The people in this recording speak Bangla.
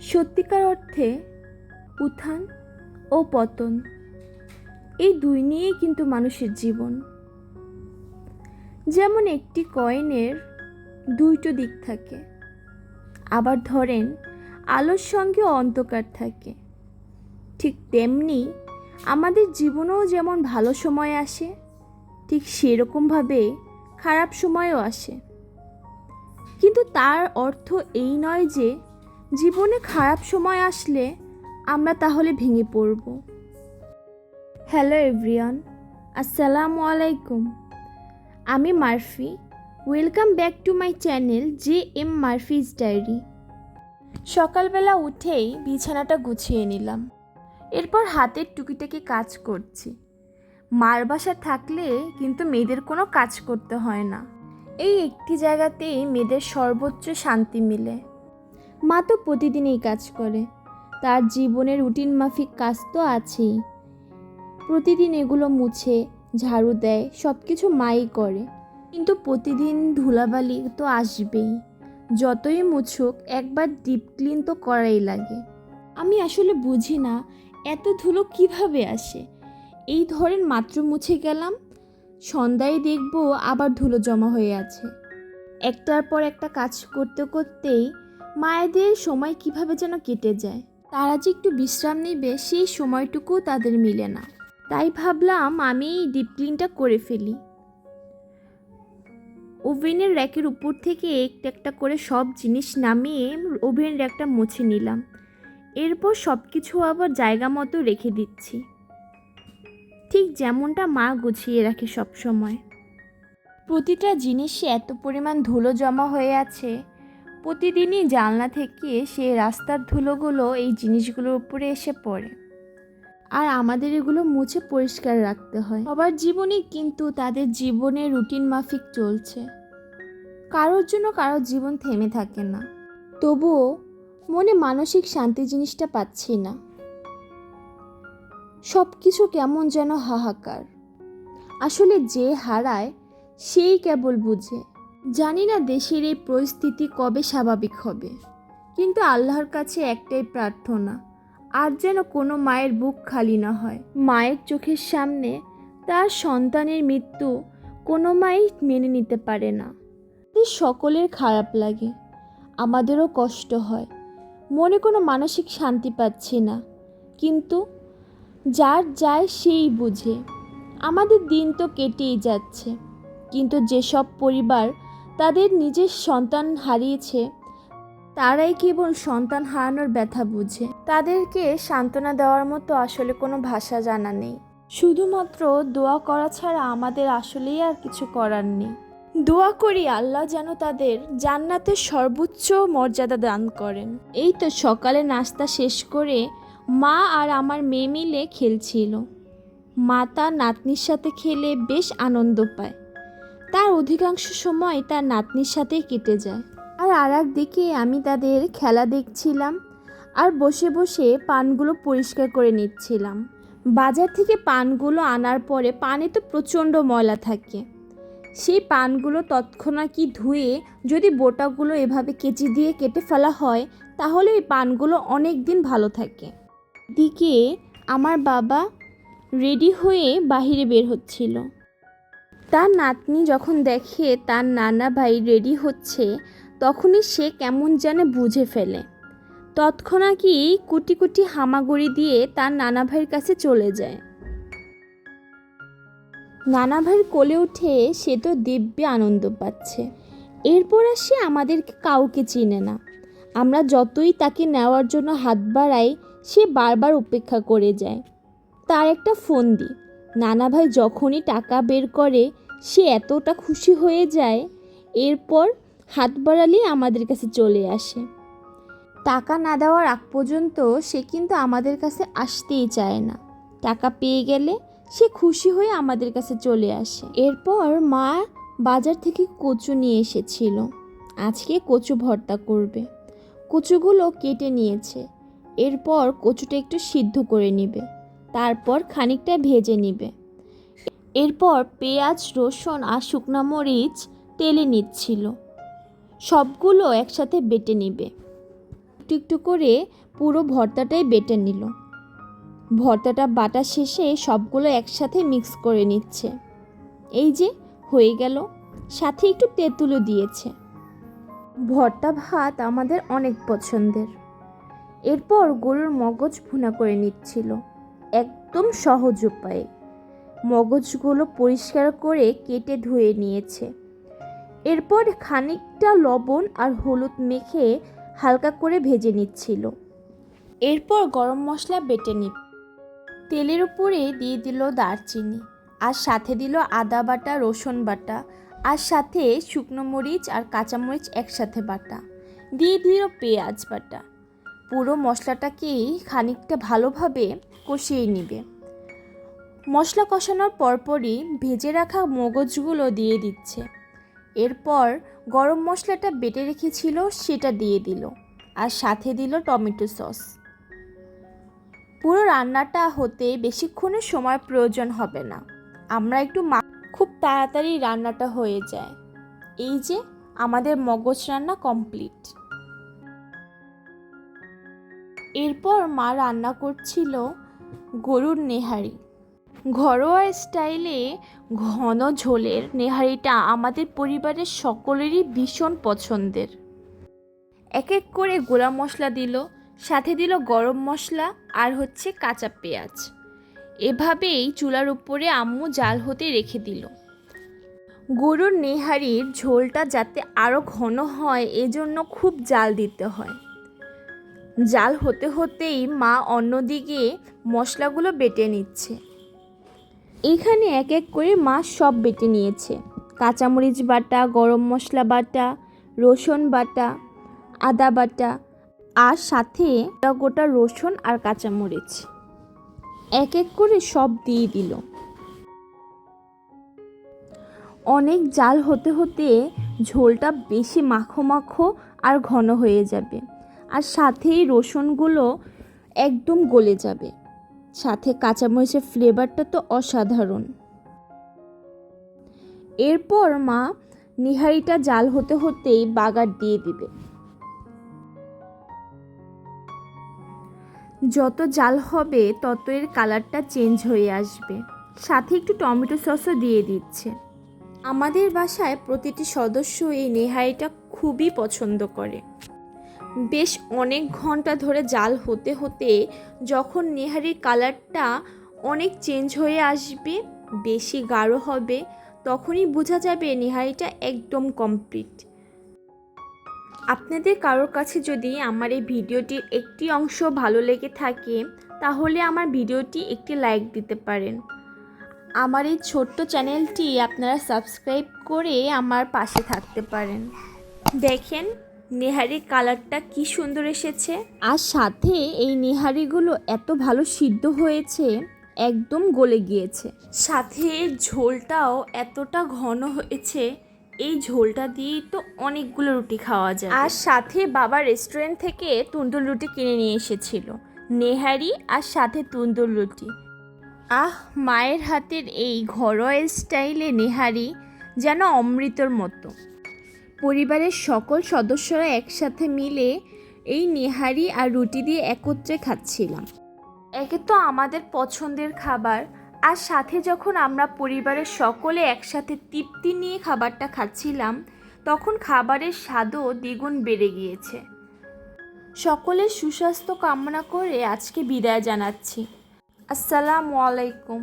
সত্যিকার অর্থে উত্থান ও পতন। এই দুই নিয়েই কিন্তু মানুষের জীবন। যেমন একটি কয়েনের দুইটো দিক থাকে, আবার ধরেন আলোর সঙ্গে অন্ধকার থাকে। ঠিক তেমনি আমাদের জীবনেও যেমন ভালো সময় আসে, ঠিক সেরকমভাবে খারাপ সময়ও আসে। কিন্তু তার অর্থ এই নয় যে জীবনে খারাপ সময় আসলে আমরা তাহলে ভেঙে পড়ব। হ্যালো এভরিওয়ান আসসালামু আলাইকুম। আমি Marfi. Welcome back to my channel J M Marfi's diary সকালবেলা উঠেই বিছানাটা গুছিয়ে নিলাম। এরপর হাতের টুকিটাকি কাজ করছি। মার বাসা থাকলে কিন্তু মেয়েদের কোনো কাজ করতে হয় না। এই একটি জায়গাতেই মেয়েদের সর্বোচ্চ শান্তি মিলে। মা তো প্রতিদিনই কাজ করে। তার জীবনের রুটিন মাফিক কাজ তো আছেই। প্রতিদিন এগুলো মুছে, ঝাড়ু দেয় সব কিছু মাই করে। কিন্তু প্রতিদিন ধুলাবালি তো আসবেই। যতই মুছুক, একবার ডিপ ক্লিন তো করাই লাগে। আমি আসলে বুঝি না, এত ধুলো কীভাবে আসে? এই ধরেন মাত্র মুছে গেলাম, সন্ধ্যায় দেখব আবার ধুলো জমা হয়ে আছে। একটার পর একটা কাজ করতে করতেই মায়েদের সময় কীভাবে যেন কেটে যায়। তারা যে একটু বিশ্রাম নেবে, সেই সময়টুকু তাদের মিলে না। তাই ভাবলাম আমি ডিপ ক্লিনটা করে ফেলি। ওভেনের র্যাকের উপর থেকে একটা একটা করে সব জিনিস নামিয়ে ওভেন র্যাকটা মুছে নিলাম। এরপর সব কিছু আবার জায়গা মতো রেখে দিচ্ছি। ঠিক যেমনটা মা গুছিয়ে রাখে সব সময় প্রতিটা জিনিসে এত পরিমাণ ধুলো জমা হয়ে আছে। প্রতিদিনই জানলা থেকে সে রাস্তার ধুলোগুলো এই জিনিসগুলোর উপরে এসে পড়ে। আর আমাদের এগুলো মুছে পরিষ্কার রাখতে হয়। সবার জীবনই কিন্তু তাদের জীবনে রুটিন মাফিক চলছে। কারোর জন্য কারোর জীবন থেমে থাকে না। তবুও মনে মানসিক শান্তি জিনিসটা পাচ্ছি না। সব কিছু কেমন যেন হাহাকার। আসলে যে হারায়, সেই কেবল বুঝে। জানি না দেশের এই পরিস্থিতি কবে স্বাভাবিক হবে। কিন্তু আল্লাহর কাছে একটাই প্রার্থনা, আর যেন কোনো মায়ের বুক খালি না হয়। মায়ের চোখের সামনে তার সন্তানের মৃত্যু কোনো মাই মেনে নিতে পারে না। সকলের খারাপ লাগে, আমাদেরও কষ্ট হয়। মনে কোনো মানসিক শান্তি পাচ্ছি না, কিন্তু যার যায় সেই বুঝে। আমাদের দিন তো কেটেই যাচ্ছে, কিন্তু যেসব পরিবার তাদের নিজের সন্তান হারিয়েছে। তারাই কেবল সন্তান হারানোর ব্যথা বুঝে। তাদেরকে সান্ত্বনা দেওয়ার মতো আসলে কোনো ভাষা জানা নেই। শুধুমাত্র দোয়া করা ছাড়া আমাদের আসলেই আর কিছু করার নেই। দোয়া করি আল্লাহ যেন তাদের জান্নাতের সর্বোচ্চ মর্যাদা দান করেন। এই তো সকালে নাস্তা শেষ করে মা আর আমার মেয়ে মিলে খেলছিল। মা তার নাতনির সাথে খেলে বেশ আনন্দ পায়। তার অধিকাংশ সময় তার নাতনির সাথেই কেটে যায়। আর আর দিকে আমি তাদের খেলা দেখছিলাম আর বসে বসে পানগুলো পরিষ্কার করে নিচ্ছিলাম। বাজার থেকে পানগুলো আনার পরে পানে তো প্রচণ্ড ময়লা থাকে। সেই পানগুলো তৎক্ষণাৎ কি ধুয়ে যদি বোটাগুলো এভাবে কেচি দিয়ে কেটে ফেলা হয়, তাহলে এই পানগুলো অনেক দিন ভালো থাকে। দিকে আমার বাবা রেডি হয়ে বাহিরে বের হচ্ছিল। তার নাতনি যখন দেখে তার নানা ভাই রেডি হচ্ছে, তখনই সে কেমন যেন বুঝে ফেলে। তৎক্ষণাৎই কুটি কুটি হামাগুড়ি দিয়ে তার নানা ভাইয়ের কাছে চলে যায়। নানা ভাইয়ের কোলে উঠে সে তো দিব্যে আনন্দ পাচ্ছে। এরপর আর সে আমাদেরকে কাউকে চিনে না। আমরা যতই তাকে নেওয়ার জন্য হাত বাড়াই, সে বারবার উপেক্ষা করে যায়। তার একটা ফোন দিই। নানা ভাই যখনই টাকা বের করে সে এতটা খুশি হয়ে যায়, এরপর হাত বাড়ালেই আমাদের কাছে চলে আসে। টাকা না দেওয়ার আগ পর্যন্ত সে কিন্তু আমাদের কাছে আসতেই চায় না। টাকা পেয়ে গেলে সে খুশি হয়ে আমাদের কাছে চলে আসে। এরপর মা বাজার থেকে কচু নিয়ে এসেছিল। আজকে কচু ভর্তা করবে। কচুগুলো কেটে নিয়েছে। এরপর কচুটা একটু সিদ্ধ করে নিবে। তারপর খানিকটা ভেজে নিবে। এরপর পেঁয়াজ, রসুন আর শুকনা মরিচ তেলে নিচ্ছিল। সবগুলো একসাথে বেটে নিবে। একটু একটু করে পুরো ভর্তাটাই বেটে নিল। ভর্তাটা বাটা শেষে সবগুলো একসাথে মিক্স করে নিচ্ছে। এই যে, হয়ে গেল। সাথে একটু তেঁতুলও দিয়েছে। ভর্তা ভাত আমাদের অনেক পছন্দের। এরপর গরুর মগজ ভুনা করে নিচ্ছিল। একদম সহজ উপায়ে। মগজগুলো পরিষ্কার করে কেটে ধুয়ে নিয়েছে। এরপর খানিকটা লবণ আর হলুদ মেখে হালকা করে ভেজে নিচ্ছিল। এরপর গরম মশলা বেটে নিব তেলের উপরে দিয়ে দিল দারচিনি আর সাথে দিল আদা বাটা, রসুন বাটা আর সাথে শুকনো মরিচ আর কাঁচামরিচ একসাথে বাটা। দিয়ে দিল পেঁয়াজ বাটা। পুরো মশলাটাকেই খানিকটা ভালোভাবে কষিয়ে নিবে। মশলা কষানোর পরপরই ভেজে রাখা মগজগুলো দিয়ে দিচ্ছে। এরপর গরম মশলাটা বেটে রেখেছিল, সেটা দিয়ে দিল আর সাথে দিল টমেটো সস। পুরো রান্নাটা হতে বেশিক্ষণের সময় প্রয়োজন হবে না। আমরা একটু মা খুব তাড়াতাড়ি রান্নাটা হয়ে যায়। এই যে আমাদের মগজ রান্না কমপ্লিট। এরপর মা রান্না করছিল গরুর নেহারি। ঘরোয়া স্টাইলে ঘন ঝোলের নেহারিটা আমাদের পরিবারের সকলেরই ভীষণ পছন্দের। এক এক করে গোলা মশলা দিল, সাথে দিল গরম মশলা আর হচ্ছে কাঁচা পেঁয়াজ। এভাবেই চুলার উপরে আম্মু জাল হতে রেখে দিল। গরুর নেহারির ঝোলটা যাতে আরও ঘন হয়, এজন্য খুব জাল দিতে হয়। জাল হতে হতেই মা অন্যদিকে মশলাগুলো বেটে নিচ্ছে। এখানে এক এক করে মা সব বেটে নিয়েছে। কাঁচামরিচ বাটা, গরম মশলা বাটা, রসুন বাটা, আদা বাটা আর সাথে গোটা রসুন আর কাঁচামরিচ। এক এক করে সব দিয়ে দিল। অনেক জাল হতে হতে ঝোলটা বেশি মাখো মাখো আর ঘন হয়ে যাবে। আর সাথেই রসুনগুলো একদম গলে যাবে। সাথে কাঁচামরিচের ফ্লেভারটা তো অসাধারণ। এরপর মা নিহারিটা জাল হতে হতেই বাগার দিয়ে দিবে। যত জাল হবে, তত এর কালারটা চেঞ্জ হয়ে আসবে। সাথে একটু টমেটো সসও দিয়ে দিচ্ছে। আমাদের বাসায় প্রতিটি সদস্য এই নেহারিটা খুবই পছন্দ করে। বেশ অনেক ঘণ্টা ধরে জাল হতে হতে যখন নেহারির কালারটা অনেক চেঞ্জ হয়ে আসবে, বেশি গাঢ় হবে, তখনই বোঝা যাবে নেহারিটা একদম কমপ্লিট আপনাদের কারোর কাছে যদি আমার এই ভিডিওটির একটি অংশ ভালো লেগে থাকে, তাহলে আমার ভিডিওটি একটি লাইক দিতে পারেন। আমার এই ছোট্ট চ্যানেলটি আপনারা সাবস্ক্রাইব করে আমার পাশে থাকতে পারেন। দেখেন নেহারির কালারটা কি সুন্দর এসেছে। আর সাথে এই নেহারিগুলো এত ভালো সিদ্ধ হয়েছে একদম গলে গিয়েছে। সাথে ঝোলটাও এতটা ঘন হয়েছে এই ঝোলটা দিয়েই তো অনেকগুলো রুটি খাওয়া যায় আর সাথে বাবা রেস্টুরেন্ট থেকে তুন্দুর রুটি কিনে নিয়ে এসেছিল নেহারি আর সাথে তুন্দুর রুটি। আহ মায়ের হাতের এই ঘরোয়া স্টাইলে নেহারি যেন অমৃতর মতো। পরিবারের সকল সদস্যরা একসাথে মিলে এই নেহারি আর রুটি দিয়ে একত্রে খাচ্ছিলাম। একে তো আমাদের পছন্দের খাবার। আর সাথে যখন আমরা পরিবারের সকলে একসাথে তৃপ্তি নিয়ে খাবারটা খাচ্ছিলাম, তখন খাবারের স্বাদও দ্বিগুণ বেড়ে গিয়েছে। সকলের সুস্বাস্থ্য কামনা করে আজকে বিদায় জানাচ্ছি। আসসালামু আলাইকুম।